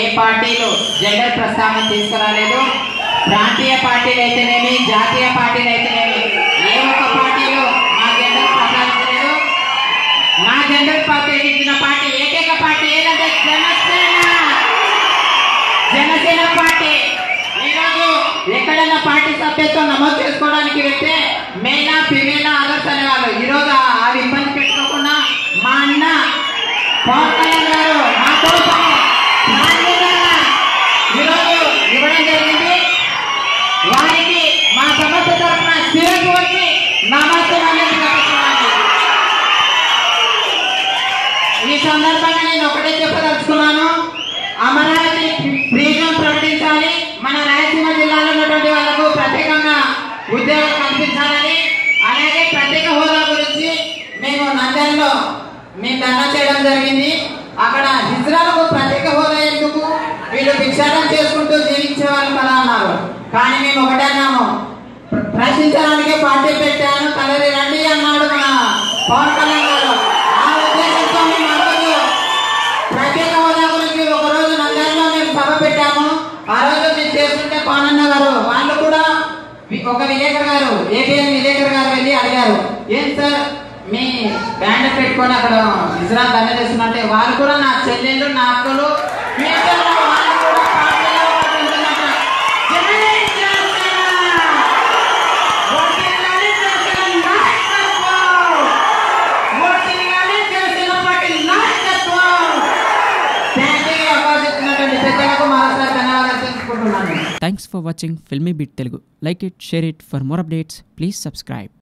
ఏ పార్టీలు జెండర్ ప్రస్తావన తీసుకురాలేదు ప్రాంతీయ పార్టీలు అయితేనేమి జాతీయ పార్టీలు అయితేనేమి ఏ ఒక్క పార్టీలు మా జెండర్ ప్రస్తావించలేదు మా జెండర్ ప్రత్యేకించిన పార్టీ ఏకైక పార్టీ ఏదంటే జనసేన జనసేన పార్టీ ఈరోజు ఎక్కడైనా పార్టీ సభ్యత్వం నమోదు చేసుకోవడానికి వారికి మా సమస్య తరఫున శివకోటి నమస్తే ఈ సందర్భంగా నేను ఒకటే చెప్పదలుచుకున్నాను అమరావతి ఫ్రీజన్ ప్రకటించాలి మన రాయలసీమ జిల్లాలో ఉన్నటువంటి వాళ్ళకు ప్రత్యేకంగా ఉద్యోగం కల్పించాలని అలాగే ప్రత్యేక హోదా గురించి మేము నంద్యాలలో మేము దండ చేయడం జరిగింది అక్కడ హిజ్రాలకు కానీ మేము ఒకటే అన్నాము ప్రశ్నించడానికి పార్టీ పెట్టాను కలరి రండి అన్నాడు మన పవన్ కళ్యాణ్ గారు ఆ ఉద్దేశంతో మేము అందరూ ప్రత్యేక హోదా గురించి ఒక రోజు నంద్యాలలో మేము సభ పెట్టాము ఆ రోజు మీరు చేస్తుంటే పానన్న గారు వాళ్ళు కూడా ఒక విలేకర్ గారు ఏపీఎన్ విలేకర్ గారు వెళ్ళి అడిగారు ఏం సార్ మీ బ్యాండ్ పెట్టుకొని అక్కడ విశ్రాంతి అందజేస్తున్నట్టే వాళ్ళు కూడా నా చెల్లెళ్ళు నా అక్కలు Thanks for watching Filmy Beat Telugu. Like it, share it. For more updates, please subscribe.